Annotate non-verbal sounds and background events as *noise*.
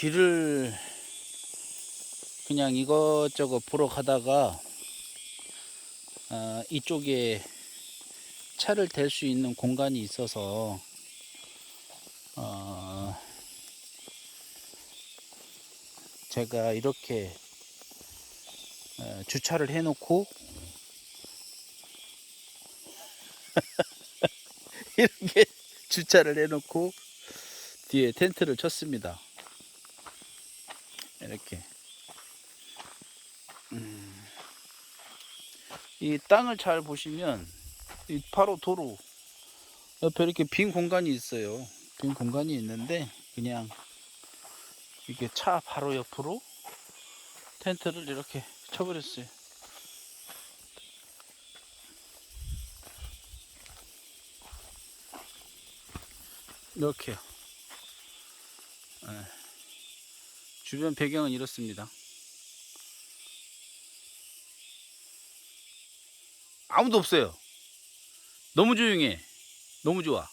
길을 그냥 이것저것 보러 가다가 아, 이쪽에 차를 댈 수 있는 공간이 있어서 어, 제가 이렇게 어, 주차를 해놓고 *laughs* 이렇게 주차를 해놓고 뒤에 텐트를 쳤습니다. 이렇게 음, 이 땅을 잘 보시면 이 바로 도로 옆에 이렇게 빈 공간이 있어요. 빈 공간이 있는데 그냥 이게 차 바로 옆으로 텐트를 이렇게 쳐버렸어요. 이렇게요. 예. 주변 배경은 이렇습니다. 아무도 없어요. 너무 조용해. 너무 좋아.